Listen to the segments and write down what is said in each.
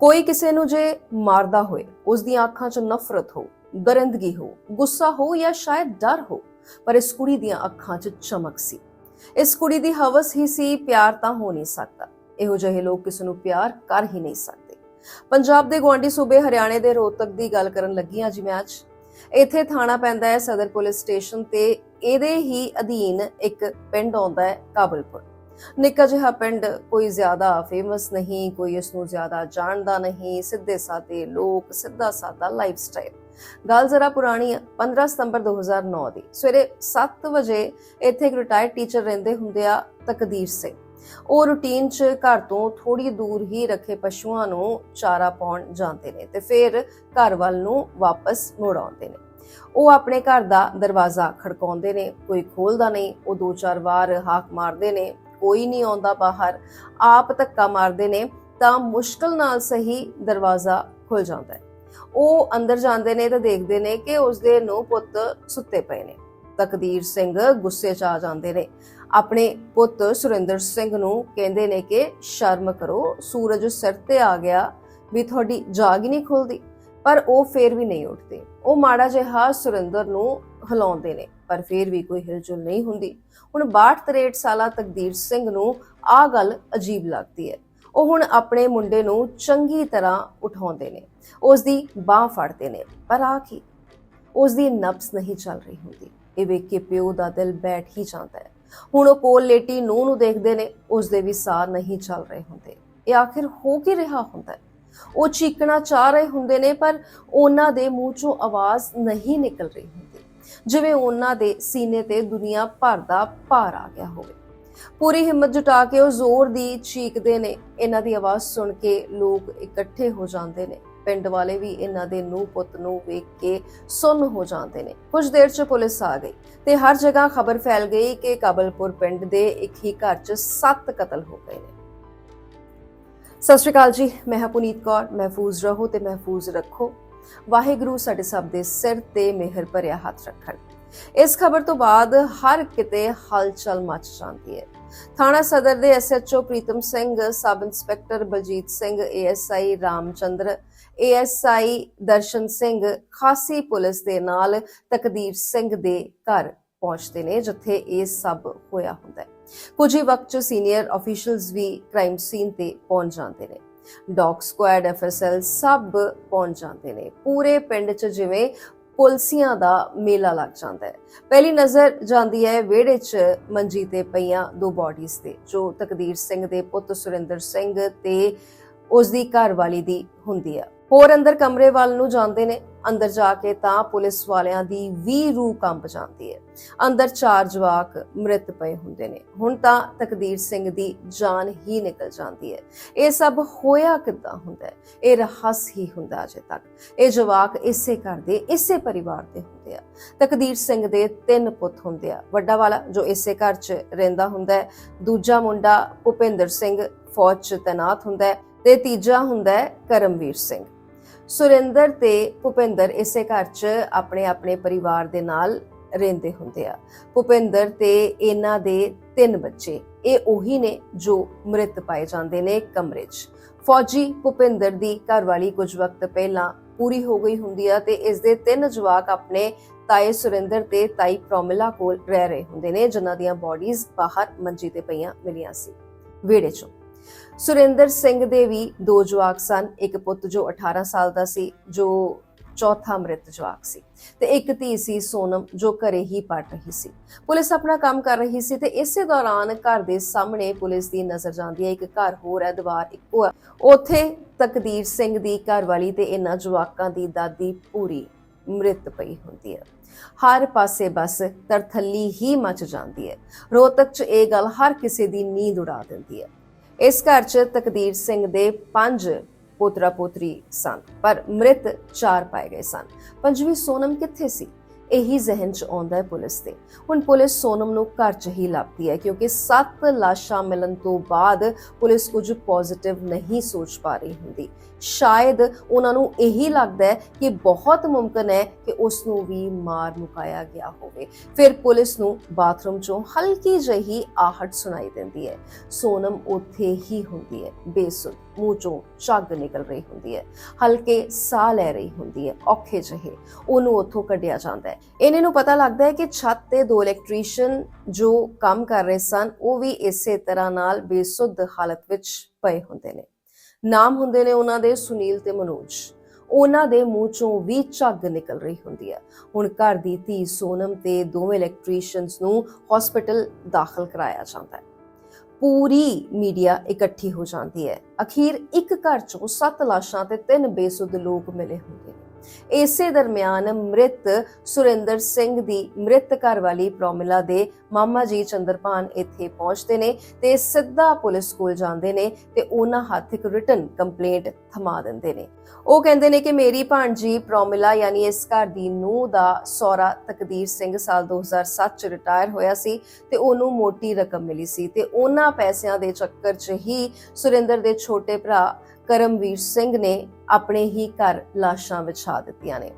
ਕੋਈ ਕਿਸੇ ਨੂੰ ਜੇ ਮਾਰਦਾ ਹੋਏ ਉਸ ਦੀਆਂ ਅੱਖਾਂ 'ਚ ਨਫ਼ਰਤ ਹੋ ਦਰਿੰਦਗੀ ਹੋ, ਗੁੱਸਾ ਹੋ ਜਾਂ ਸ਼ਾਇਦ ਡਰ ਹੋ, ਪਰ ਇਸ ਕੁੜੀ ਦੀਆਂ ਅੱਖਾਂ 'ਚ ਚਮਕ ਸੀ। ਇਸ ਕੁੜੀ ਦੀ ਹਵਸ ਹੀ ਸੀ, ਪਿਆਰ ਤਾਂ ਹੋ ਨਹੀਂ ਸਕਦਾ। ਇਹੋ ਜਿਹੇ ਲੋਕ ਕਿਸੇ ਨੂੰ ਪਿਆਰ ਕਰ ਹੀ ਨਹੀਂ ਸਕਦੇ। ਪੰਜਾਬ ਦੇ ਗਵਾਂਡੀ ਸੂਬੇ ਹਰਿਆਣੇ ਦੇ ਰੋਹਤਕ ਦੀ ਗੱਲ ਕਰਨ ਲੱਗੀ ਹਾਂ ਜੀ ਮੈਂ ਅੱਜ। ਇੱਥੇ ਥਾਣਾ ਪੈਂਦਾ ਹੈ ਸਦਰ ਪੁਲਿਸ ਸਟੇਸ਼ਨ ਤੇ, ਇਹਦੇ ਹੀ ਅਧੀਨ ਇੱਕ ਪਿੰਡ ਆਉਂਦਾ ਹੈ ਕਾਬਲਪੁਰ। ਨਿੱਕਾ ਜਿਹਾ ਪਿੰਡ ਕੋਈ ਜ਼ਿਆਦਾ ਫੇਮਸ ਨਹੀਂ, ਕੋਈ ਇਸ ਨੂੰ ਜ਼ਿਆਦਾ ਜਾਣਦਾ ਨਹੀਂ, ਸਿੱਧੇ ਸਾਦੇ ਲੋਕ, ਸਿੱਧਾ ਸਾਦਾ ਲਾਈਫ ਸਟਾਈਲ ਗੱਲ ਜ਼ਰਾ ਪੁਰਾਣੀ ਹੈ 15 ਸਤੰਬਰ 2009 ਦੀ। ਸਵੇਰੇ 7 ਵਜੇ ਇੱਥੇ ਇੱਕ ਰਿਟਾਇਰਡ ਟੀਚਰ ਰਹਿੰਦੇ ਹੁੰਦੇ ਆ, ਤਕਦੀਰ ਸਿੰਘ। ਉਹ ਰੂਟੀਨ 'ਚ ਘਰ ਤੋਂ ਥੋੜੀ ਦੂਰ ਹੀ ਰੱਖੇ ਪਸ਼ੂਆਂ ਨੂੰ ਚਾਰਾ ਪਾਉਣ ਜਾਂਦੇ ਨੇ ਤੇ ਫਿਰ ਘਰ ਵੱਲ ਨੂੰ ਵਾਪਸ ਮੁੜ ਆਉਂਦੇ ਨੇ। ਉਹ ਆਪਣੇ ਘਰ ਦਾ ਦਰਵਾਜ਼ਾ ਖੜਕਾਉਂਦੇ ਨੇ, ਕੋਈ ਖੋਲਦਾ ਨਹੀਂ, ਉਹ ਦੋ ਚਾਰ ਵਾਰ ਹਾਕ ਮਾਰਦੇ ਨੇ ਕੋਈ ਨਹੀਂ ਆਉਂਦਾ ਬਾਹਰ, ਆਪ ਧੱਕਾ ਮਾਰਦੇ ਨੇ ਤਾਂ ਮੁਸ਼ਕਲ ਨਾਲ ਸਹੀ ਦਰਵਾਜ਼ਾ ਖੁੱਲ ਜਾਂਦਾ ਹੈ। ਉਹ ਅੰਦਰ ਜਾਂਦੇ ਨੇ ਤਾਂ ਦੇਖਦੇ ਨੇ ਕਿ ਉਸਦੇ ਨੂੰ ਪੁੱਤ ਸੁੱਤੇ ਪਏ ਨੇ। ਤਕਦੀਰ ਸਿੰਘ ਗੁੱਸੇ 'ਚ ਆ ਜਾਂਦੇ ਨੇ। ਆਪਣੇ ਪੁੱਤ ਸੁਰਿੰਦਰ ਸਿੰਘ ਨੂੰ ਕਹਿੰਦੇ ਨੇ ਕਿ ਸ਼ਰਮ ਕਰੋ, ਸੂਰਜ ਸਿਰ ਤੇ ਆ ਗਿਆ ਵੀ ਤੁਹਾਡੀ ਜਾਗ ਹੀ ਨਹੀਂ ਖੁੱਲਦੀ। ਪਰ ਉਹ ਫੇਰ ਵੀ ਨਹੀਂ ਉੱਠਦੇ। ਉਹ ਮਾੜਾ ਜਿਹਾ ਸੁਰਿੰਦਰ ਨੂੰ ਹਿਲਾਉਂਦੇ ਨੇ। ਪਰ ਫੇਰ ਵੀ ਕੋਈ ਹਿਲਜੁਲ ਨਹੀਂ ਹੁੰਦੀ। ਹੁਣ 62 ਸਾਲਾ ਤਕਦੀਰ ਸਿੰਘ ਨੂੰ ਆ ਗੱਲ ਅਜੀਬ ਲੱਗਦੀ ਹੈ। ਉਹ ਹੁਣ ਆਪਣੇ ਮੁੰਡੇ ਨੂੰ ਚੰਗੀ ਤਰ੍ਹਾਂ ਉਠਾਉਂਦੇ ਨੇ। ਉਸ ਦੀ ਬਾਹ ਫੜਦੇ ਨੇ, ਪਰ ਆ ਕੀ ਉਸ ਦੀ ਨਬਜ਼ ਨਹੀਂ ਚੱਲ ਰਹੀ ਹੁੰਦੀ। ਇਹ ਵੇਖ ਕੇ ਪਿਓ ਦਾ ਦਿਲ ਬੈਠ ਹੀ ਜਾਂਦਾ ਹੈ। ਹੁਣ ਉਹ ਕੋਲ ਲੇਟੀ ਨੂੰ ਨੂੰ ਦੇਖਦੇ ਨੇ ਉਸ ਦੇ ਵੀ ਸਾਹ ਨਹੀਂ ਚੱਲ ਰਹੇ ਹੁੰਦੇ। ਇਹ ਆਖਿਰ ਹੋ ਕੀ ਰਿਹਾ ਹੁੰਦਾ ਹੈ? ਉਹ ਚੀਕਣਾ ਚਾਹ ਰਹੇ ਹੁੰਦੇ ਨੇ, ਪਰ ਉਹਨਾਂ ਦੇ ਮੂੰਹ ਚੋਂ ਆਵਾਜ਼ ਨਹੀਂ ਨਿਕਲ ਰਹੀ ਹੁੰਦੀ। ਜਿਵੇਂ ਉਹਨਾਂ ਦੇ ਸੀਨੇ ਤੇ ਦੁਨੀਆ ਭਰ ਦਾ ਭਾਰ ਆ ਗਿਆ ਹੋਵੇ। ਪੂਰੀ ਹਿੰਮਤ ਜੁਟਾ ਕੇ ਉਹ ਜ਼ੋਰ ਦੀ ਚੀਕਦੇ ਨੇ। ਇਹਨਾਂ ਦੀ ਆਵਾਜ਼ ਸੁਣ ਕੇ ਲੋਕ ਇਕੱਠੇ ਹੋ ਜਾਂਦੇ ਨੇ। ਪਿੰਡ ਵਾਲੇ ਵੀ ਇਹਨਾਂ ਦੇ ਨੂੰ ਪੁੱਤ ਨੂੰ ਵੇਖ ਕੇ ਸੁੰਨ ਹੋ ਜਾਂਦੇ ਨੇ। ਕੁਝ ਦੇਰ 'ਚ ਪੁਲਿਸ ਆ ਗਈ ਤੇ ਹਰ ਜਗ੍ਹਾ ਖਬਰ ਫੈਲ ਗਈ ਕਿ ਕਾਬਲਪੁਰ ਪਿੰਡ ਦੇ ਇੱਕ ਹੀ ਘਰ 'ਚ 7 ਕਤਲ ਹੋ ਗਏ ਨੇ। ਸਤਿ ਸ਼੍ਰੀ ਅਕਾਲ ਜੀ, ਮੈਂ ਹਾਂ ਪੁਨੀਤ ਕੌਰ, ਮਹਿਫੂਜ਼ ਰਹੋ ਤੇ ਮਹਿਫੂਜ਼ ਰੱਖੋ। ਵਾਹਿਗੁਰੂ ਸਾਡੇ ਸਭ ਦੇ ਸਿਰ ਤੇ ਮਿਹਰ ਭਰਿਆ ਹੱਥ ਰੱਖਣ। ਇਸ ਖਬਰ ਤੋਂ ਬਾਅਦ ਹਰ ਕਿਤੇ ਹਲਚਲ ਮਚ ਜਾਂਦੀ ਹੈ। ਥਾਣਾ ਸਦਰ ਦੇ SHO Pritam Singh, sub inspector Baljit Singh ASI Ramchander ASI Darshan Singh, ਖਾਸੀ ਪੁਲਿਸ ਦੇ ਨਾਲ ਤਕਦੀਰ ਸਿੰਘ ਦੇ ਘਰ ਪਹੁੰਚਦੇ ਨੇ, ਜਿੱਥੇ ਇਹ ਸਭ ਹੋਇਆ ਹੁੰਦਾ ਹੈ। ਕੁਝ ਹੀ ਵਕਤ ਚ ਸੀਨੀਅਰ ਅਫੀਸ਼ੀਅਲਸ ਵੀ ਕ੍ਰਾਈਮ ਸੀਨ ਤੇ ਪਹੁੰਚ ਜਾਂਦੇ ਨੇ। ਡੌਗ ਸਕੁਐਡ, ਐਫਐਸਐਲ ਸਭ ਪਹੁੰਚ ਜਾਂਦੇ ਨੇ। ਪੂਰੇ ਪਿੰਡ ਚ ਜਿਵੇਂ ਪੁਲਸੀਆਂ ਦਾ ਮੇਲਾ ਲੱਗ ਜਾਂਦਾ ਹੈ। ਪਹਿਲੀ ਨਜ਼ਰ ਜਾਂਦੀ ਹੈ ਵਿਹੜੇ 'ਚ ਮੰਜੀ ਤੇ ਪਈਆਂ ਦੋ ਬਾਡੀਜ਼ ਤੇ, ਜੋ ਤਕਦੀਰ ਸਿੰਘ ਦੇ ਪੁੱਤ ਸੁਰਿੰਦਰ ਸਿੰਘ ਤੇ ਉਸ ਦੀ ਘਰ ਦੀ ਹੁੰਦੀ ਹੈ ਹੋਰ ਅੰਦਰ ਕਮਰੇ ਵੱਲ ਨੂੰ ਜਾਂਦੇ ਨੇ, ਅੰਦਰ ਜਾ ਕੇ ਤਾਂ ਪੁਲਿਸ ਵਾਲਿਆਂ ਦੀ ਵੀ ਰੂਹ ਕੰਬ ਜਾਂਦੀ ਹੈ। ਅੰਦਰ ਚਾਰ ਜਵਾਕ ਮ੍ਰਿਤ ਪਏ ਹੁੰਦੇ ਨੇ। ਹੁਣ ਤਾਂ ਤਕਦੀਰ ਸਿੰਘ ਦੀ ਜਾਨ ਹੀ ਨਿਕਲ ਜਾਂਦੀ ਹੈ। ਇਹ ਸਭ ਹੋਇਆ ਕਿੱਦਾਂ ਹੁੰਦਾ ਹੈ? ਇਹ ਰਹੱਸ ਹੀ ਹੁੰਦਾ ਅਜੇ ਤੱਕ। ਇਹ ਜਵਾਕ ਇਸੇ ਘਰ ਦੇ, ਇਸੇ ਪਰਿਵਾਰ ਦੇ ਹੁੰਦੇ ਆ। ਤਕਦੀਰ ਸਿੰਘ ਦੇ ਤਿੰਨ ਪੁੱਤ ਹੁੰਦੇ ਆ। ਵੱਡਾ ਵਾਲਾ ਜੋ ਇਸੇ ਘਰ 'ਚ ਰਹਿੰਦਾ ਹੁੰਦਾ ਹੈ। ਦੂਜਾ ਮੁੰਡਾ ਭੁਪਿੰਦਰ ਸਿੰਘ ਫੌਜ 'ਚ ਤੈਨਾਤ ਹੁੰਦਾ ਹੈ। ਤੇ ਤੀਜਾ ਹੁੰਦਾ ਹੈ ਕਰਮਵੀਰ ਸਿੰਘ। ਸੁਰਿੰਦਰ ਤੇ ਭੁਪਿੰਦਰ ਇਸੇ ਘਰ 'ਚ ਆਪਣੇ ਆਪਣੇ ਪਰਿਵਾਰ ਦੇ ਨਾਲ ਰਹਿੰਦੇ ਹੁੰਦੇ ਆ। ਭੁਪਿੰਦਰ ਤੇ ਇਹਨਾਂ ਦੇ ਤਿੰਨ ਬੱਚੇ, ਇਹ ਉਹੀ ਨੇ ਜੋ ਮ੍ਰਿਤ ਪਾਏ ਜਾਂਦੇ ਨੇ ਕਮਰੇ 'ਚ। ਫੌਜੀ ਭੁਪਿੰਦਰ ਦੀ ਘਰਵਾਲੀ ਕੁਝ ਵਕਤ ਪਹਿਲਾਂ ਪੂਰੀ ਹੋ ਗਈ ਹੁੰਦੀ ਆ ਤੇ ਇਸ ਦੇ ਤਿੰਨ ਜਵਾਕ ਆਪਣੇ ਤਾਏ ਸੁਰਿੰਦਰ ਤੇ ਤਾਈ ਪ੍ਰੋਮਿਲਾ ਕੋਲ ਰਹਿ ਰਹੇ ਹੁੰਦੇ ਨੇ, ਜਿਨ੍ਹਾਂ ਦੀਆਂ ਬਾਡੀਜ਼ ਬਾਹਰ ਮੰਜੀ ਤੇ ਪਈਆਂ ਮਿਲੀਆਂ ਸੀ। ਵਿਹੜੇ 'ਚੋਂ। ਸੁਰਿੰਦਰ ਸਿੰਘ ਦੇ ਵੀ ਦੋ ਜਵਾਕ ਸਨ। ਇੱਕ ਪੁੱਤ ਜੋ 18 ਸਾਲ ਦਾ ਸੀ, ਜੋ ਚੌਥਾ ਮ੍ਰਿਤ ਜਵਾਕ ਸੀ ਤੇ ਇੱਕ ਧੀ ਸੀ ਸੋਨਮ, ਜੋ ਘਰੇ ਹੀ ਪੜ ਰਹੀ ਸੀ। ਪੁਲਿਸ ਆਪਣਾ ਕੰਮ ਕਰ ਰਹੀ ਸੀ ਤੇ ਇਸੇ ਦੌਰਾਨ ਘਰ ਦੇ ਸਾਹਮਣੇ ਪੁਲਿਸ ਦੀ ਨਜ਼ਰ ਜਾਂਦੀ ਹੈ। ਇੱਕ ਘਰ ਹੋਰ ਹੈ, ਦੀਵਾਰ ਇੱਕੋ ਹੈ ਉੱਥੇ ਤਕਦੀਰ ਸਿੰਘ ਦੀ ਘਰਵਾਲੀ ਤੇ ਇਹਨਾਂ ਜਵਾਕਾਂ ਦੀ ਦਾਦੀ ਪੂਰੀ ਮ੍ਰਿਤ ਪਈ ਹੁੰਦੀ ਹੈ। ਹਰ ਪਾਸੇ ਬਸ ਤਰਥੱਲੀ ਹੀ ਮਚ ਜਾਂਦੀ ਹੈ। ਰੋਹਤਕ 'ਚ ਇਹ ਗੱਲ ਹਰ ਕਿਸੇ ਦੀ ਨੀਂਦ ਉਡਾ ਦਿੰਦੀ ਹੈ। ਇਸ ਘਰ 'ਚ ਤਕਦੀਰ ਸਿੰਘ ਦੇ ਪੰਜ ਪੋਤਰਾ ਪੋਤਰੀ ਸਨ, ਪਰ ਮ੍ਰਿਤ ਚਾਰ ਪਾਏ ਗਏ ਸਨ। ਪੰਜਵੀਂ ਸੋਨਮ ਕਿੱਥੇ ਸੀ? ਇਹੀ ਜ਼ਿਹਨ 'ਚ ਆਉਂਦਾ ਹੈ ਪੁਲਿਸ ਦੇ ਹੁਣ ਪੁਲਿਸ ਸੋਨਮ ਨੂੰ ਘਰ 'ਚ ਹੀ ਲੱਭਦੀ ਹੈ ਕਿਉਂਕਿ ਸੱਤ ਲਾਸ਼ਾਂ ਮਿਲਣ ਤੋਂ ਬਾਅਦ ਪੁਲਿਸ ਕੁਝ ਪੋਜ਼ਿਟਿਵ ਨਹੀਂ ਸੋਚ ਪਾ ਰਹੀ ਹੁੰਦੀ। ਸ਼ਾਇਦ ਉਹਨਾਂ ਨੂੰ ਇਹੀ ਲੱਗਦਾ ਹੈ ਕਿ ਬਹੁਤ ਮੁਮਕਨ ਹੈ ਕਿ ਉਸ ਨੂੰ ਵੀ ਮਾਰ ਮੁਕਾਇਆ ਗਿਆ ਹੋਵੇ। ਫਿਰ ਪੁਲਿਸ ਨੂੰ ਬਾਥਰੂਮ 'ਚੋਂ ਹਲਕੀ ਜਿਹੀ ਆਹਟ ਸੁਣਾਈ ਦਿੰਦੀ ਹੈ। ਸੋਨਮ ਉੱਥੇ ਹੀ ਹੁੰਦੀ ਹੈ, ਬੇਸੁੱਧ। ਮੂੰਹ ਚੋਂ ਝੱਗ ਨਿਕਲ ਰਹੀ ਹੁੰਦੀ ਹੈ, ਹਲਕੇ ਸਾਹ ਲੈ ਰਹੀ ਹੁੰਦੀ ਹੈ, ਔਖੇ ਜਿਹੇ ਉਹਨੂੰ ਉੱਥੋਂ ਕੱਢਿਆ ਜਾਂਦਾ ਹੈ। ਇਹਨੇ ਨੂੰ ਪਤਾ ਲੱਗਦਾ ਹੈ ਕਿ ਛੱਤ ਤੇ ਦੋ ਇਲੈਕਟ੍ਰੀਸ਼ੀਅਨ ਜੋ ਕੰਮ ਕਰ ਰਹੇ ਸਨ, ਉਹ ਵੀ ਇਸੇ ਤਰ੍ਹਾਂ ਨਾਲ ਬੇਸੁੱਧ ਹਾਲਤ ਵਿੱਚ ਪਏ ਹੁੰਦੇ ਨੇ। ਨਾਮ ਹੁੰਦੇ ਨੇ ਉਹਨਾਂ ਦੇ ਸੁਨੀਲ ਤੇ ਮਨੋਜ। ਉਹਨਾਂ ਦੇ ਮੂੰਹ ਚੋਂ ਵੀ ਝੱਗ ਨਿਕਲ ਰਹੀ ਹੁੰਦੀ ਹੈ। ਹੁਣ ਘਰ ਦੀ ਧੀ ਸੋਨਮ ਤੇ ਦੋਵੇਂ ਇਲੈਕਟ੍ਰੀਸ਼ੀਅਨਸ ਨੂੰ ਹਸਪੀਟਲ ਦਾਖਲ ਕਰਾਇਆ ਜਾਂਦਾ ਹੈ। ਪੂਰੀ ਮੀਡੀਆ ਇਕੱਠੀ ਹੋ ਜਾਂਦੀ ਹੈ। ਅਖੀਰ ਇੱਕ ਘਰ ਚੋਂ ਸੱਤ ਲਾਸ਼ਾਂ ਤੇ ਤਿੰਨ ਬੇਸੁੱਧ ਲੋਕ ਮਿਲੇ ਹੁੰਦੇ ਨੇ। ਇਸੇ ਦਰਮਿਆਨ ਮ੍ਰਿਤ ਸੁਰਿੰਦਰ ਸਿੰਘ ਦੀ ਮ੍ਰਿਤ ਘਰ ਵਾਲੀ ਪ੍ਰੋਮਿਲਾ ਦੇ ਮਾਮਾ ਜੀ ਚੰਦਰਪਾਨ ਇੱਥੇ ਪਹੁੰਚਦੇ ਨੇ ਤੇ ਸਿੱਧਾ ਪੁਲਿਸ ਕੋਲ ਜਾਂਦੇ ਨੇ ਤੇ ਉਹਨਾਂ ਹੱਥ ਇੱਕ ਰਿਟਨ ਕੰਪਲੇਂਟ ਥਮਾ ਦਿੰਦੇ ਨੇ। ਉਹ ਕਹਿੰਦੇ ਨੇ ਕਿ ਮੇਰੀ ਭਾਣਜੀ ਪ੍ਰੋਮਿਲਾ ਯਾਨੀ ਇਸ ਘਰ ਦੀ ਨੂੰਹ ਦਾ ਸੌਰਾ ਤਕਦੀਰ ਸਿੰਘ ਸਾਲ 2007 ਚ ਰਿਟਾਇਰ ਹੋਇਆ ਸੀ ਤੇ ਉਹਨੂੰ ਮੋਟੀ ਰਕਮ ਮਿਲੀ ਸੀ ਤੇ ਉਹਨਾਂ ਪੈਸਿਆਂ ਦੇ ਚੱਕਰ 'ਚ ਹੀ ਸੁਰਿੰਦਰ ਦੇ ਛੋਟੇ ਭਰਾ ਕਰਮਵੀਰ ਸਿੰਘ ਨੇ ਆਪਣੇ ਹੀ ਘਰ ਲਾਸ਼ਾਂ ਵਿਛਾ ਦਿੱਤੀਆਂ ਨੇ।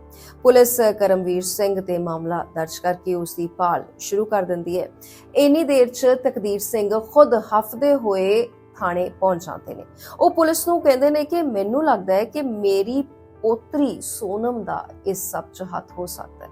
ਪੁਲਿਸ ਕਰਮਵੀਰ ਸਿੰਘ ਤੇ ਮਾਮਲਾ ਦਰਜ ਕਰਕੇ ਉਸ ਦੀ ਭਾਲ ਸ਼ੁਰੂ ਕਰ ਦਿੰਦੀ ਹੈ। ਇੰਨੀ ਦੇਰ 'ਚ ਤਕਦੀਰ ਸਿੰਘ ਖੁਦ ਹਫਦੇ ਹੋਏ ਥਾਣੇ ਪਹੁੰਚ ਜਾਂਦੇ ਨੇ। ਉਹ ਪੁਲਿਸ ਨੂੰ ਕਹਿੰਦੇ ਨੇ ਕਿ ਮੈਨੂੰ ਲੱਗਦਾ ਹੈ ਕਿ ਮੇਰੀ ਪੋਤਰੀ ਸੋਨਮ ਦਾ ਇਸ ਸਭ 'ਚ ਹੱਥ ਹੋ ਸਕਦਾ ਹੈ।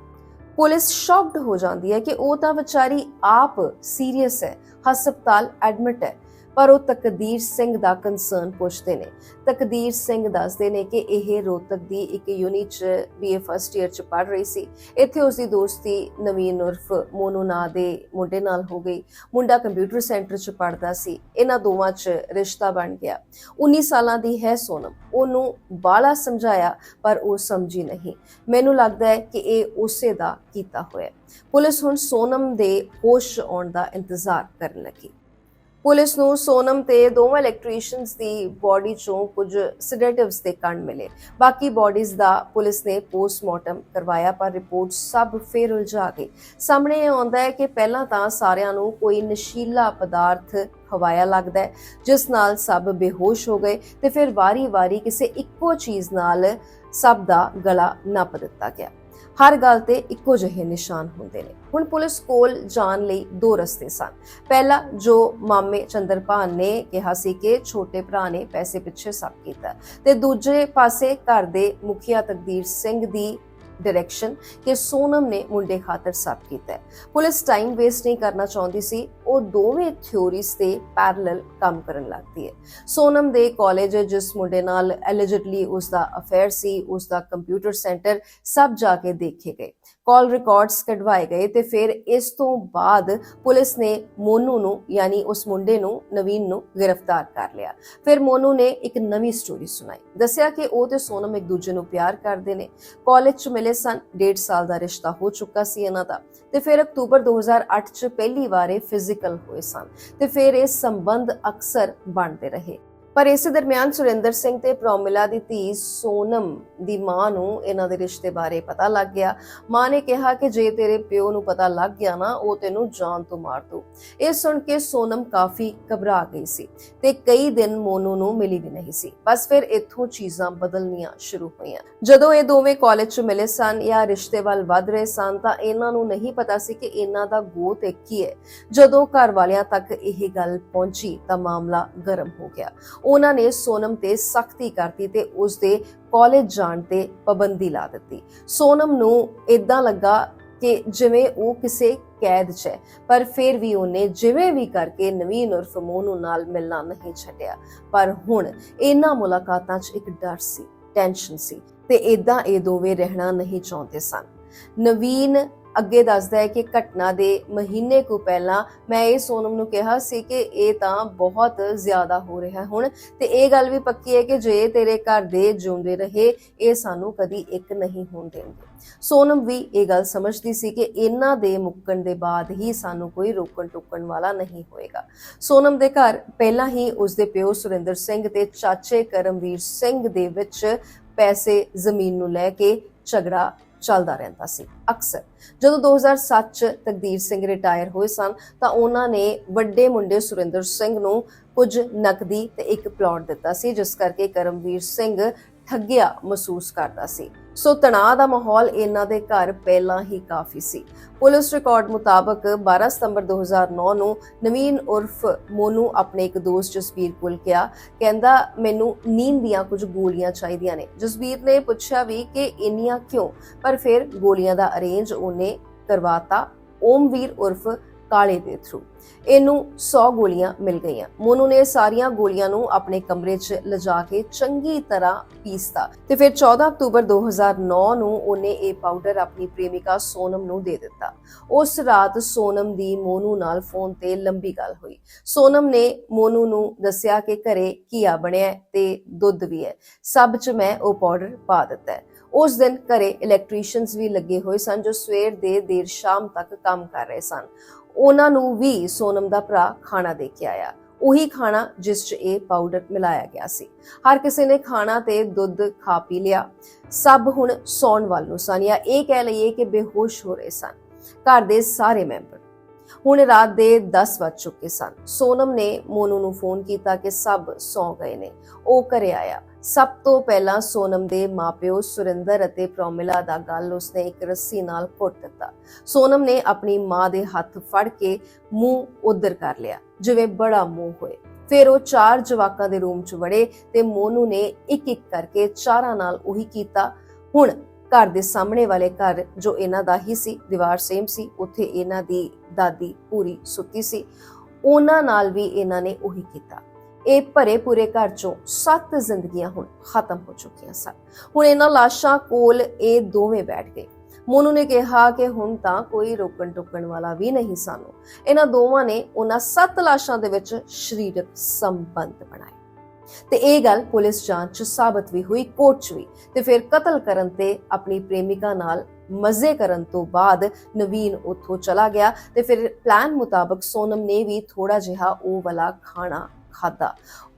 ਪੁਲਿਸ ਸ਼ੌਕਡ ਹੋ ਜਾਂਦੀ ਹੈ ਕਿ ਉਹ ਤਾਂ ਵਿਚਾਰੀ ਆਪ ਸੀਰੀਅਸ ਹੈ, ਹਸਪਤਾਲ ਐਡਮਿਟ ਹੈ। ਪਰ ਉਹ ਤਕਦੀਰ ਸਿੰਘ ਦਾ ਕੰਸਰਨ ਪੁੱਛਦੇ ਨੇ। ਤਕਦੀਰ ਸਿੰਘ ਦੱਸਦੇ ਨੇ ਕਿ ਇਹ ਰੋਹਤਕ ਦੀ ਇੱਕ ਯੂਨਿਟ ਚ ਬੀਏ ਫਸਟ ਇਅਰ ਚ ਪੜ ਰਹੀ ਸੀ। ਇੱਥੇ ਉਸ ਦੀ ਦੋਸਤੀ ਨਵੀਨ ਉਰਫ ਮੋਨੂ ਨਾਂ ਦੇ ਮੁੰਡੇ ਨਾਲ ਹੋ ਗਈ। ਮੁੰਡਾ ਕੰਪਿਊਟਰ ਸੈਂਟਰ ਚ ਪੜਦਾ ਸੀ। ਇਹਨਾਂ ਦੋਵਾਂ ਚ ਰਿਸ਼ਤਾ ਬਣ ਗਿਆ। 19 ਸਾਲਾਂ ਦੀ ਹੈ ਸੋਨਮ। ਉਹਨੂੰ ਬਾਲਾ ਸਮਝਾਇਆ, ਪਰ ਉਹ ਸਮਝੀ ਨਹੀਂ। ਮੈਨੂੰ ਲੱਗਦਾ ਹੈ ਕਿ ਇਹ ਉਸੇ ਦਾ ਕੀਤਾ ਹੋਇਆ ਪੁਲਿਸ ਹੁਣ ਸੋਨਮ ਦੇ ਹੋਸ਼ ਆਉਣ ਦਾ ਇੰਤਜ਼ਾਰ ਕਰਨ ਲੱਗੀ। ਪੁਲਿਸ ਨੂੰ ਸੋਨਮ ਤੇ ਦੋਵਾਂ ਇਲੈਕਟ੍ਰੀਸ਼ੀਅਨਸ ਦੀ ਬਾਡੀ ਚੋਂ ਕੁਝ ਸੈਡੇਟਿਵਸ ਦੇ ਕਣ ਮਿਲੇ। ਬਾਕੀ ਬਾਡੀਜ਼ ਦਾ ਪੁਲਿਸ ਨੇ ਪੋਸਟਮਾਰਟਮ ਕਰਵਾਇਆ, ਪਰ ਰਿਪੋਰਟ ਸਭ ਫੇਰ ਉਲਝਾ ਗਈ। ਸਾਹਮਣੇ ਇਹ ਆਉਂਦਾ ਹੈ ਕਿ ਪਹਿਲਾਂ ਤਾਂ ਸਾਰਿਆਂ ਨੂੰ ਕੋਈ ਨਸ਼ੀਲਾ ਪਦਾਰਥ ਖਵਾਇਆ ਲੱਗਦਾ ਹੈ, ਜਿਸ ਨਾਲ ਸਭ ਬੇਹੋਸ਼ ਹੋ ਗਏ ਤੇ ਫਿਰ ਵਾਰੀ-ਵਾਰੀ ਕਿਸੇ ਇੱਕੋ ਚੀਜ਼ ਨਾਲ ਸਭ ਦਾ ਗਲਾ ਨੱਪ ਦਿੱਤਾ ਗਿਆ। ਹਰ ਗੱਲ ਤੇ ਇੱਕੋ ਜਿਹੇ ਨਿਸ਼ਾਨ ਹੁੰਦੇ ਨੇ। ਹੁਣ ਪੁਲਿਸ ਕੋਲ ਜਾਣ ਲਈ ਦੋ ਰਸਤੇ ਸਨ। ਪਹਿਲਾ, ਜੋ ਮਾਮੇ ਚੰਦਰਪਾਨ ਨੇ ਕਿਹਾ ਸੀ ਕਿ ਛੋਟੇ ਭਰਾ ਨੇ ਪੈਸੇ ਪਿੱਛੇ ਸਭ ਕੀਤਾ। ਤੇ ਦੂਜੇ ਪਾਸੇ ਘਰ ਦੇ ਮੁਖੀਆ ਤਕਦੀਰ ਸਿੰਘ ਦੀ ਡਾਇਰੈਕਸ਼ਨ ਕਿ ਸੋਨਮ ਨੇ ਮੁੰਡੇ ਖਾਤਰ ਸਭ ਕੀਤਾ ਪੁਲਿਸ ਟਾਈਮ ਵੇਸਟ ਨਹੀਂ ਕਰਨਾ ਚਾਹੁੰਦੀ ਸੀ, ਉਹ ਦੋਵੇਂ ਥਿਉਰੀਜ਼ ਤੇ ਪੈਰਲਲ ਕੰਮ ਕਰਨ ਲੱਗਦੀ ਹੈ। ਸੋਨਮ ਦੇ ਕਾਲਜ ਜਿਸ ਮੁੰਡੇ ਨਾਲ ਐਲੀਜਿਡਲੀ ਉਸ ਦਾ ਅਫੇਅਰ ਸੀ ਉਸ ਦਾ ਕੰਪਿਊਟਰ ਸੈਂਟਰ ਸਭ ਜਾ ਕੇ ਦੇਖੇ ਗਏ। ਕਾਲ ਰਿਕਾਰਡਸ ਕਢਵਾਏ ਗਏ ਤੇ ਫਿਰ ਇਸ ਤੋਂ ਬਾਅਦ ਪੁਲਿਸ ਨੇ ਮੋਨੂ ਨੂੰ, ਯਾਨੀ ਉਸ ਮੁੰਡੇ ਨੂੰ, ਨਵੀਨ ਨੂੰ ਗ੍ਰਿਫਤਾਰ ਕਰ ਲਿਆ। ਫਿਰ ਮੋਨੂ ਨੇ ਇੱਕ ਨਵੀਂ ਸਟੋਰੀ ਸੁਣਾਈ। ਦੱਸਿਆ ਕਿ ਉਹ ਤੇ ਸੋਨਮ ਇੱਕ ਦੂਜੇ ਨੂੰ ਪਿਆਰ ਕਰਦੇ ਨੇ। ਕਾਲਜ ਚ ਮਿਲੇ ਸਨ, ਡੇਢ ਸਾਲ ਦਾ ਰਿਸ਼ਤਾ ਹੋ ਚੁੱਕਾ ਸੀ ਇਹਨਾਂ ਦਾ। ਤੇ ਫਿਰ ਅਕਤੂਬਰ 2008 ਚ ਪਹਿਲੀ ਵਾਰੇ ਫਿਜ਼ੀਕਲ ਹੋਏ ਸਨ। ਤੇ ਫਿਰ ਇਹ ਸੰਬੰਧ ਅਕਸਰ ਬਣਦੇ ਰਹੇ। ਪਰ ਇਸੇ ਦਰਮਿਆਨ ਸੁਰਿੰਦਰ ਸਿੰਘ ਤੇ ਪ੍ਰੋਮਿਲਾ ਦੀ ਧੀ ਸੋਨਮ ਦੀ ਮਾਂ ਨੂੰ ਇਹਨਾਂ ਦੇ ਰਿਸ਼ਤੇ ਬਾਰੇ ਪਤਾ ਲੱਗ ਗਿਆ। ਮਾਂ ਨੇ ਕਿਹਾ ਕਿ ਜੇ ਤੇਰੇ ਪਿਓ ਨੂੰ ਪਤਾ ਲੱਗ ਗਿਆ ਨਾ, ਉਹ ਤੈਨੂੰ ਜਾਨ ਤੋਂ ਮਾਰ ਦੂ। ਇਹ ਸੁਣ ਕੇ ਸੋਨਮ ਕਾਫੀ ਘਬਰਾ ਗਈ ਸੀ ਤੇ ਕਈ ਦਿਨ ਮੋਨੂ ਨੂੰ ਮਿਲੀ ਵੀ ਨਹੀਂ ਸੀ। ਬਸ ਫਿਰ ਇੱਥੋਂ ਚੀਜ਼ਾਂ ਬਦਲਣੀਆਂ ਸ਼ੁਰੂ ਹੋਈਆਂ। ਜਦੋਂ ਇਹ ਦੋਵੇਂ ਕਾਲਜ 'ਚ ਮਿਲੇ ਸਨ ਜਾਂ ਰਿਸ਼ਤੇ ਵੱਲ ਵੱਧ ਰਹੇ ਸਨ, ਤਾਂ ਇਹਨਾਂ ਨੂੰ ਨਹੀਂ ਪਤਾ ਸੀ ਕਿ ਇਹਨਾਂ ਦਾ ਗੋਤ ਇੱਕ ਹੀ ਹੈ। ਜਦੋਂ ਘਰ ਵਾਲਿਆਂ ਤੱਕ ਇਹ ਗੱਲ ਪਹੁੰਚੀ, ਤਾਂ ਮਾਮਲਾ ਗਰਮ ਹੋ ਗਿਆ। ਉਹਨਾਂ ਨੇ ਸੋਨਮ ਤੇ ਸਖਤੀ ਕਰਤੀ ਤੇ ਉਸ ਦੇ ਕਾਲਜ ਜਾਣ ਤੇ ਪਾਬੰਦੀ ਲਾ ਦਿੱਤੀ। ਸੋਨਮ ਨੂੰ ਇਦਾਂ ਲੱਗਾ ਕਿ ਜਿਵੇਂ ਉਹ ਕਿਸੇ ਕੈਦ 'ਚ ਹੈ, ਪਰ ਫਿਰ ਵੀ ਉਹਨੇ ਜਿਵੇਂ ਵੀ ਕਰਕੇ ਨਵੀਨ ਉਰਫ ਮੋਨੂ ਨਾਲ ਮਿਲਣਾ ਨਹੀਂ ਛੱਡਿਆ। ਪਰ ਹੁਣ ਇਹਨਾਂ ਮੁਲਾਕਾਤਾਂ 'ਚ ਇੱਕ ਡਰ ਸੀ ਟੈਨਸ਼ਨ ਸੀ ਤੇ ਇਦਾਂ ਇਹ ਦੋਵੇਂ ਰਹਿਣਾ ਨਹੀਂ ਚਾਹੁੰਦੇ ਸਨ। ਨਵੀਨ ਅੱਗੇ ਦੱਸਦਾ ਹੈ ਕਿ ਘਟਨਾ ਦੇ ਮਹੀਨੇ ਕੁ ਪਹਿਲਾਂ ਮੈਂ ਇਹ ਸੋਨਮ ਨੂੰ ਕਿਹਾ ਸੀ ਕਿ ਇਹ ਤਾਂ ਬਹੁਤ ਜ਼ਿਆਦਾ ਹੋ ਰਿਹਾ ਹੁਣ। ਤੇ ਇਹ ਗੱਲ ਵੀ ਪੱਕੀ ਹੈ ਕਿ ਜੇ ਤੇਰੇ ਘਰ ਦੇ ਜਿਉਂਦੇ ਰਹੇ, ਇਹ ਸਾਨੂੰ ਕਦੀ ਇੱਕ ਨਹੀਂ ਹੋਣ ਦੇਣਗੇ। ਸੋਨਮ ਵੀ ਇਹ ਗੱਲ ਸਮਝਦੀ ਸੀ ਕਿ ਇਹਨਾਂ ਦੇ ਮੁੱਕਣ ਦੇ ਬਾਅਦ ਹੀ ਸਾਨੂੰ ਕੋਈ ਰੋਕਣ ਟੋਕਣ ਵਾਲਾ ਨਹੀਂ ਹੋਏਗਾ। ਸੋਨਮ ਦੇ ਘਰ ਪਹਿਲਾਂ ਹੀ ਉਸਦੇ ਪਿਓ ਸੁਰਿੰਦਰ ਸਿੰਘ ਤੇ ਚਾਚੇ ਕਰਮਵੀਰ ਸਿੰਘ ਦੇ ਵਿੱਚ ਪੈਸੇ ਜ਼ਮੀਨ ਨੂੰ ਲੈ ਕੇ ਝਗੜਾ ਚੱਲਦਾ ਰਹਿੰਦਾ ਸੀ। ਅਕਸਰ ਜਦੋਂ 2007 ਚ ਤਕਦੀਰ ਸਿੰਘ ਰਿਟਾਇਰ ਹੋਏ ਸਨ, ਤਾਂ ਉਹਨਾਂ ਨੇ ਵੱਡੇ ਮੁੰਡੇ ਸੁਰਿੰਦਰ ਸਿੰਘ ਨੂੰ ਕੁਝ ਨਕਦੀ ਤੇ ਇੱਕ ਪਲਾਟ ਦਿੱਤਾ ਸੀ, ਜਿਸ ਕਰਕੇ ਕਰਮਵੀਰ ਸਿੰਘ ਠੱਗਿਆ ਮਹਿਸੂਸ ਕਰਦਾ ਸੀ। ਸੋ ਤਣਾਅ ਦਾ ਮਾਹੌਲ ਇਹਨਾਂ ਦੇ ਘਰ ਪਹਿਲਾਂ ਹੀ ਕਾਫੀ ਸੀ। ਪੁਲਿਸ ਰਿਕਾਰਡ ਮੁਤਾਬਕ 12 ਸਤੰਬਰ 2009 ਨੂੰ ਨਵੀਨ ਉਰਫ ਮੋਨੂ ਆਪਣੇ ਇੱਕ ਦੋਸਤ ਜਸਵੀਰ ਕੋਲ ਗਿਆ। ਕਹਿੰਦਾ, ਮੈਨੂੰ ਨੀਂਦ ਦੀਆਂ ਕੁਝ ਗੋਲੀਆਂ ਚਾਹੀਦੀਆਂ ਨੇ। ਜਸਵੀਰ ਨੇ ਪੁੱਛਿਆ ਵੀ ਕਿ ਇੰਨੀਆਂ ਕਿਉਂ? ਪਰ ਫਿਰ ਗੋਲੀਆਂ ਦਾ ਅਰੇਂਜ ਉਹਨੇ ਕਰਵਾਤਾ। ਓਮਵੀਰ ਉਰਫ ਕਾਲੇ ਦੇ ਥਰੂ ਇਹਨੂੰ 100 ਗੋਲੀਆਂ ਮਿਲ ਗਈਆਂ। ਮੋਨੂ ਨੇ ਸਾਰੀਆਂ ਗੋਲੀਆਂ ਨੂੰ ਆਪਣੇ ਕਮਰੇ 'ਚ ਲਿਜਾ ਕੇ ਚੰਗੀ ਤਰ੍ਹਾਂ ਪੀਸਤਾ ਤੇ ਫਿਰ 14 ਅਕਤੂਬਰ 2009 ਨੂੰ ਉਹਨੇ ਇਹ ਪਾਊਡਰ ਆਪਣੀ ਪ੍ਰੇਮਿਕਾ ਸੋਨਮ ਨੂੰ ਦੇ ਦਿੱਤਾ। ਉਸ ਰਾਤ ਸੋਨਮ ਦੀ ਮੋਨੂ ਨਾਲ ਫੋਨ ਤੇ ਲੰਬੀ ਗੱਲ ਹੋਈ। ਸੋਨਮ ਨੇ ਮੋਨੂ ਨੂੰ ਦੱਸਿਆ ਕਿ ਘਰੇ ਕੀਆ ਬਣਿਆ ਤੇ ਦੁੱਧ ਵੀ ਹੈ। ਸਭ 'ਚ ਮੈਂ ਉਹ ਪਾਊਡਰ ਪਾ ਦਿੱਤਾ ਉਸ ਦਿਨ ਘਰੇ ਇਲੈਕਟ੍ਰੀਸ਼ੀਅਨਸ ਵੀ ਲੱਗੇ ਹੋਏ ਸਨ ਜੋ ਸਵੇਰ ਦੇ ਦੇਰ ਸ਼ਾਮ ਤੱਕ ਕੰਮ ਕਰ ਰਹੇ ਸਨ। ਉਹਨਾਂ ਨੂੰ ਵੀ ਸੋਨਮ ਦਾ ਭਰਾ ਖਾਣਾ ਦੇ ਕੇ ਆਇਆ। ਉਹੀ ਖਾਣਾ ਜਿਸ 'ਚ ਇਹ ਪਾਊਡਰ ਮਿਲਾਇਆ ਗਿਆ ਸੀ। ਹਰ ਕਿਸੇ ਨੇ ਖਾਣਾ ਤੇ ਦੁੱਧ ਖਾ ਪੀ ਲਿਆ। ਸਭ ਹੁਣ ਸੌਣ ਵੱਲ ਨੂੰ ਸਨ ਜਾਂ ਇਹ ਕਹਿ ਲਈਏ ਕਿ ਬੇਹੋਸ਼ ਹੋ ਰਹੇ ਸਨ। ਘਰ ਦੇ ਸਾਰੇ ਮੈਂਬਰ। ਹੁਣ ਰਾਤ ਦੇ 10 ਵੱਜ ਚੁੱਕੇ ਸਨ। ਸੋਨਮ ਨੇ ਮੋਨੂ ਨੂੰ ਫੋਨ ਕੀਤਾ ਕਿ ਸਭ ਸੌ ਗਏ ਨੇ। ਉਹ ਘਰੇ ਆਇਆ। ਸਭ ਤੋਂ ਪਹਿਲਾਂ ਸੋਨਮ ਦੇ ਮਾਪਿਓ ਸੁਰਿੰਦਰ ਅਤੇ ਪ੍ਰੋਮਿਲਾ ਦਾ ਗੱਲ ਉਸਨੇ ਇੱਕ ਰੱਸੀ ਨਾਲ ਘੁੱਟ ਦਿੱਤਾ। ਸੋਨਮ ਨੇ ਆਪਣੀ ਮਾਂ ਦੇ ਹੱਥ ਫੜ ਕੇ ਮੂੰਹ ਉਧਰ ਕਰ ਲਿਆ, ਜਿਵੇਂ ਬੜਾ ਮੂੰਹ ਹੋਏ। ਫਿਰ ਉਹ ਚਾਰ ਜਵਾਕਾਂ ਦੇ ਰੂਮ 'ਚ ਵੜੇ ਤੇ ਮੋਨੂ ਨੇ ਇੱਕ ਇੱਕ ਕਰਕੇ ਚਾਰਾਂ ਨਾਲ ਉਹੀ ਕੀਤਾ। ਹੁਣ ਘਰ ਦੇ ਸਾਹਮਣੇ ਵਾਲੇ ਘਰ ਜੋ ਇਹਨਾਂ ਦਾ ਹੀ ਸੀ, ਦੀਵਾਰ ਸੇਮ ਸੀ, ਉੱਥੇ ਇਹਨਾਂ ਦੀ ਦਾਦੀ ਪੂਰੀ ਸੁੱਤੀ ਸੀ। ਉਹਨਾਂ ਨਾਲ ਵੀ ਇਹਨਾਂ ਨੇ ਉਹੀ ਕੀਤਾ। ਇਹ ਭਰੇ ਪੂਰੇ ਘਰ ਚੋਂ ਸੱਤ ਜ਼ਿੰਦਗੀਆਂ ਹੁਣ ਖਤਮ ਹੋ ਚੁੱਕੀਆਂ ਸਨ। ਹੁਣ ਇਹਨਾਂ ਲਾਸ਼ਾਂ ਕੋਲ ਇਹ ਦੋਵੇਂ ਬੈਠ ਗਏ। ਮੋਨੂ ਨੇ ਕਿਹਾ ਕਿ ਹੁਣ ਤਾਂ ਕੋਈ ਰੋਕਣ ਟੋਕਣ ਵਾਲਾ ਵੀ ਨਹੀਂ ਸਾਨੂੰ। ਇਹਨਾਂ ਦੋਵਾਂ ਨੇ ਉਹਨਾਂ ਸੱਤ ਲਾਸ਼ਾਂ ਦੇ ਵਿੱਚ ਸਰੀਰਕ ਸੰਬੰਧ ਬਣਾਏ। ਤੇ ਇਹ ਗੱਲ ਪੁਲਿਸ ਜਾਂਚ ਚ ਸਾਬਤ ਵੀ ਹੋਈ, ਕੋਰਟ ਚ ਵੀ। ਤੇ ਫਿਰ ਕਤਲ ਕਰਨ ਤੇ ਆਪਣੀ ਪ੍ਰੇਮਿਕਾ ਨਾਲ ਮਜ਼ੇ ਕਰਨ ਤੋਂ ਬਾਅਦ ਨਵੀਨ ਉੱਥੋਂ ਚਲਾ ਗਿਆ ਤੇ ਫਿਰ ਪਲਾਨ ਮੁਤਾਬਕ ਸੋਨਮ ਨੇ ਵੀ ਥੋੜਾ ਜਿਹਾ ਉਹ ਵਾਲਾ ਖਾਣਾ ਖਾਦਾ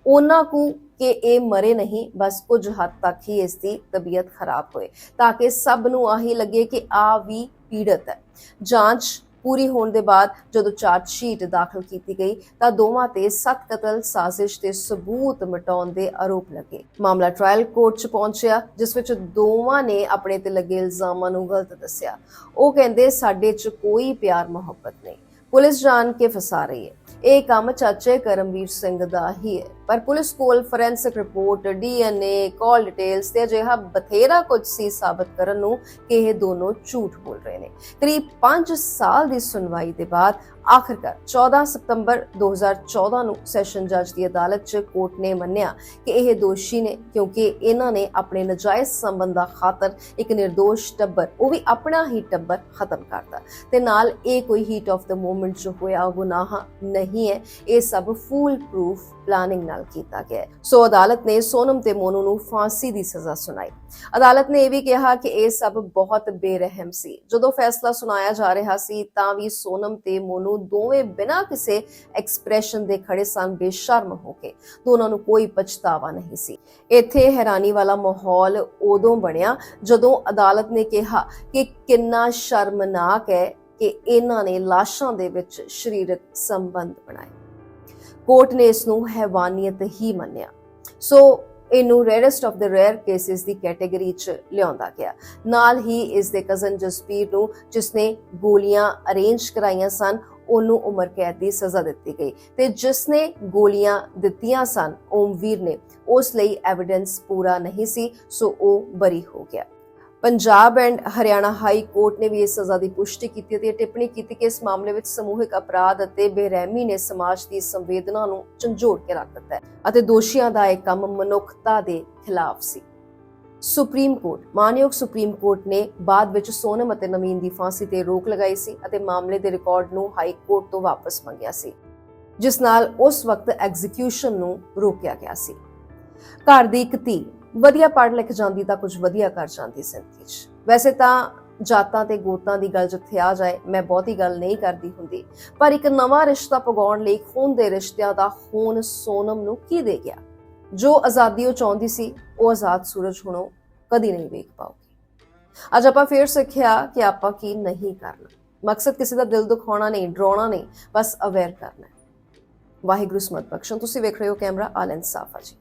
ਉਹਨਾਂ ਨੂੰ ਕਿ ਇਹ ਮਰੇ ਨਹੀਂ, ਬਸ ਕੁਝ ਹੱਦ ਤੱਕ ਹੀ ਇਸ ਦੀ ਤਬੀਅਤ ਖਰਾਬ ਹੋਏ, ਤਾਂ ਕਿ ਸਭ ਨੂੰ ਆਹੀ ਲੱਗੇ ਕਿ ਆ ਵੀ ਪੀੜਤ ਹੈ। ਜਾਂਚ ਪੂਰੀ ਹੋਣ ਦੇ ਬਾਅਦ ਜਦੋਂ ਚਾਰਜ ਸ਼ੀਟ ਦਾਖਲ ਕੀਤੀ ਗਈ, ਤਾਂ ਦੋਵਾਂ ਤੇ ਸੱਤ ਕਤਲ, ਸਾਜ਼ਿਸ਼ ਤੇ ਸਬੂਤ ਮਿਟਾਉਣ ਦੇ ਆਰੋਪ ਲੱਗੇ। ਮਾਮਲਾ ਟ੍ਰਾਇਲ ਕੋਰਟ 'ਚ ਪਹੁੰਚਿਆ, ਜਿਸ ਵਿੱਚ ਦੋਵਾਂ ਨੇ ਆਪਣੇ ਤੇ ਲੱਗੇ ਇਲਜ਼ਾਮਾਂ ਨੂੰ ਗਲਤ ਦੱਸਿਆ। ਉਹ ਕਹਿੰਦੇ, ਸਾਡੇ 'ਚ ਕੋਈ ਪਿਆਰ ਮੁਹੱਬਤ ਨਹੀਂ। ਪੁਲਿਸ ਜਾਣ ਕੇ ਫਸਾ ਰਹੀ ਹੈ। ਇਹ ਕੰਮ ਚਾਚੇ ਕਰਮਵੀਰ ਸਿੰਘ ਦਾ ਹੀ ਹੈ। ਪਰ ਪੁਲਿਸ ਕੋਲ forensic report DNA call details ਤੇ ਅਜਿਹਾ ਬਥੇਰਾ ਕੁਝ ਸੀ ਸਾਬਤ ਕਰਨ ਨੂੰ ਕਿ ਇਹ ਦੋਨੋਂ ਝੂਠ ਬੋਲ ਰਹੇ ਨੇ। ਕਰੀਬ 5 ਸਾਲ ਦੀ ਸੁਣਵਾਈ ਦੇ ਬਾਅਦ ਆਖਰਕਾਰ 14 ਸਤੰਬਰ 2014 ਨੂੰ ਸੈਸ਼ਨ ਜੱਜ ਦੀ ਅਦਾਲਤ 'ਚ ਕੋਰਟ ਨੇ ਮੰਨਿਆ ਕਿ ਇਹ ਦੋਸ਼ੀ ਨੇ ਕਿਉਂਕਿ ਇਹਨਾਂ ਨੇ ਆਪਣੇ ਨਜਾਇਜ਼ ਸੰਬੰਧਾਂ ਖਾਤਰ ਇੱਕ નિર્ਦੋਸ਼ ਟੱਬਰ, ਉਹ ਵੀ ਆਪਣਾ ਹੀ ਟੱਬਰ ਖਤਮ ਕਰਤਾ। ਤੇ ਨਾਲ ਇਹ ਕੋਈ ਹੀਟ ਆਫ ਦਾ ਮੂਮੈਂਟ 'ਚ ਹੋਇਆ ਗੁਨਾਹ ਨਹੀਂ ਹੈ, ਇਹ ਸਭ ਫੂਲ ਪ੍ਰੂਫ ਪਲਾਨਿੰਗ ਨਾਲ ਕੀਤਾ ਗਿਆ ਸੋ ਅਦਾਲਤ ਨੇ ਸੋਨਮ ਤੇ ਮੋਨੂ ਨੂੰ ਫਾਂਸੀ ਦੀ ਸਜ਼ਾ ਸੁਣਾਈ। ਅਦਾਲਤ ਨੇ ਇਹ ਵੀ ਕਿਹਾ ਕਿ ਇਹ ਸਭ ਬਹੁਤ ਬੇਰਹਿਮ ਸੀ। ਜਦੋਂ ਫੈਸਲਾ ਸੁਣਾਇਆ ਜਾ ਰਿਹਾ ਸੀ, ਤਾਂ ਵੀ ਸੋਨਮ ਤੇ ਮੋਨੂ ਦੋਵੇਂ ਬਿਨਾਂ ਕਿਸੇ ਐਕਸਪ੍ਰੈਸ਼ਨ ਦੇ ਖੜੇ ਸਨ, ਬੇਸ਼ਰਮ ਹੋ ਕੇ। ਦੋਨਾਂ ਨੂੰ ਕੋਈ ਪਛਤਾਵਾ ਨਹੀਂ ਸੀ। ਇੱਥੇ ਹੈਰਾਨੀ ਵਾਲਾ ਮਾਹੌਲ ਉਦੋਂ ਬਣਿਆ ਜਦੋਂ ਅਦਾਲਤ ਨੇ ਕਿਹਾ ਕਿ ਕਿੰਨਾ ਸ਼ਰਮਨਾਕ ਹੈ ਕਿ ਇਹਨਾਂ ਨੇ ਲਾਸ਼ਾਂ ਦੇ ਵਿੱਚ ਸਰੀਰਕ ਸੰਬੰਧ ਬਣਾਏ। ਕੋਰਟ ਨੇ ਇਸ ਨੂੰ ਹੈਵਾਨੀਅਤ ਹੀ ਮੰਨਿਆ। ਸੋ ਇਹਨੂੰ rarest of the rare cases the category ਚ ਲਿਆਉਂਦਾ ਗਿਆ। ਨਾਲ ਹੀ ਇਸ ਦੇ ਕਜ਼ਨ ਜਸਪੀਰ ਨੂੰ ਜਿਸਨੇ ਗੋਲੀਆਂ ਅਰੇਂਜ ਕਰਾਈਆਂ ਸਨ, ਉਹਨੂੰ ਉਮਰ ਕੈਦ ਦੀ ਸਜ਼ਾ ਦਿੱਤੀ ਗਈ। ਤੇ ਜਿਸਨੇ ਗੋਲੀਆਂ ਦਿੱਤੀਆਂ ਸਨ, ਓਮਵੀਰ ਨੇ, ਉਸ ਲਈ ਐਵੀਡੈਂਸ ਪੂਰਾ ਨਹੀਂ ਸੀ, ਸੋ ਉਹ ਬਰੀ ਹੋ ਗਿਆ। Punjab and Haryana high court ਨੇ ਵੀ ਇਸ ਸਜ਼ਾ ਦੀ ਪੁਸ਼ਟੀ ਕੀਤੀ ਤੇ ਟਿੱਪਣੀ ਕੀਤੀ ਕਿ ਇਸ ਮਾਮਲੇ ਵਿੱਚ ਸਮੂਹਿਕ ਅਪਰਾਧ ਅਤੇ ਬੇਰਹਿਮੀ ਨੇ ਸਮਾਜ ਦੀ ਸੰਵੇਦਨਾ ਨੂੰ ਝੰਜੋੜ ਕੇ ਰੱਖ ਦਿੱਤਾ ਹੈ ਅਤੇ ਦੋਸ਼ੀਆਂ ਦਾ ਇਹ ਕੰਮ ਮਨੁੱਖਤਾ ਦੇ ਖਿਲਾਫ ਸੀ। ਸੁਪਰੀਮ ਕੋਰਟ ਮਾਨਯੋਗ ਸੁਪਰੀਮ ਕੋਰਟ ਨੇ ਬਾਅਦ ਵਿੱਚ ਸੋਨਮ ਅਤੇ ਨਵੀਨ ਦੀ ਫਾਂਸੀ ਤੇ ਰੋਕ ਲਗਾਈ ਸੀ ਅਤੇ ਮਾਮਲੇ ਦੇ ਰਿਕਾਰਡ ਨੂੰ ਹਾਈ ਕੋਰਟ ਤੋਂ ਵਾਪਸ ਮੰਗਿਆ ਸੀ, ਜਿਸ ਨਾਲ ਉਸ ਵਕਤ ਐਗਜ਼ੀਕਿਊਸ਼ਨ ਨੂੰ ਰੋਕਿਆ ਗਿਆ ਸੀ। ਘਰ ਦੀ ਇੱਕ ਧੀ ਵਧੀਆ ਪੜ੍ਹ ਲਿਖ ਜਾਂਦੀ ਤਾਂ ਕੁਝ ਵਧੀਆ ਕਰ ਜਾਂਦੀ ਜ਼ਿੰਦਗੀ 'ਚ। ਵੈਸੇ ਤਾਂ ਜਾਤਾਂ ਤੇ ਗੋਤਾਂ ਦੀ ਗੱਲ ਜਿੱਥੇ ਆ ਜਾਏ, ਮੈਂ ਬਹੁਤੀ ਗੱਲ ਨਹੀਂ ਕਰਦੀ ਹੁੰਦੀ। ਪਰ ਇੱਕ ਨਵਾਂ ਰਿਸ਼ਤਾ ਪਗਾਉਣ ਲਈ ਖੂਨ ਦੇ ਰਿਸ਼ਤਿਆਂ ਦਾ ਖੂਨ ਸੋਨਮ ਨੂੰ ਕੀ ਦੇ ਗਿਆ? ਜੋ ਆਜ਼ਾਦੀ ਉਹ ਚਾਹੁੰਦੀ ਸੀ, ਉਹ ਆਜ਼ਾਦ ਸੂਰਜ ਹੁਣ ਉਹ ਕਦੀ ਨਹੀਂ ਵੇਖ ਪਾਉਗੀ ਅੱਜ ਆਪਾਂ ਫੇਰ ਸਿੱਖਿਆ ਕਿ ਆਪਾਂ ਕੀ ਨਹੀਂ ਕਰਨਾ। ਮਕਸਦ ਕਿਸੇ ਦਾ ਦਿਲ ਦੁਖਾਉਣਾ ਨਹੀਂ, ਡਰਾਉਣਾ ਨਹੀਂ, ਬਸ ਅਵੇਅਰ ਕਰਨਾ ਵਾਹਿਗੁਰੂ ਸਮਤ ਬਖਸ਼ਣ ਤੁਸੀਂ ਵੇਖ ਰਹੇ ਹੋ ਕੈਮਰਾ ਆਲ ਇਨਸਾਫਾ ਜੀ।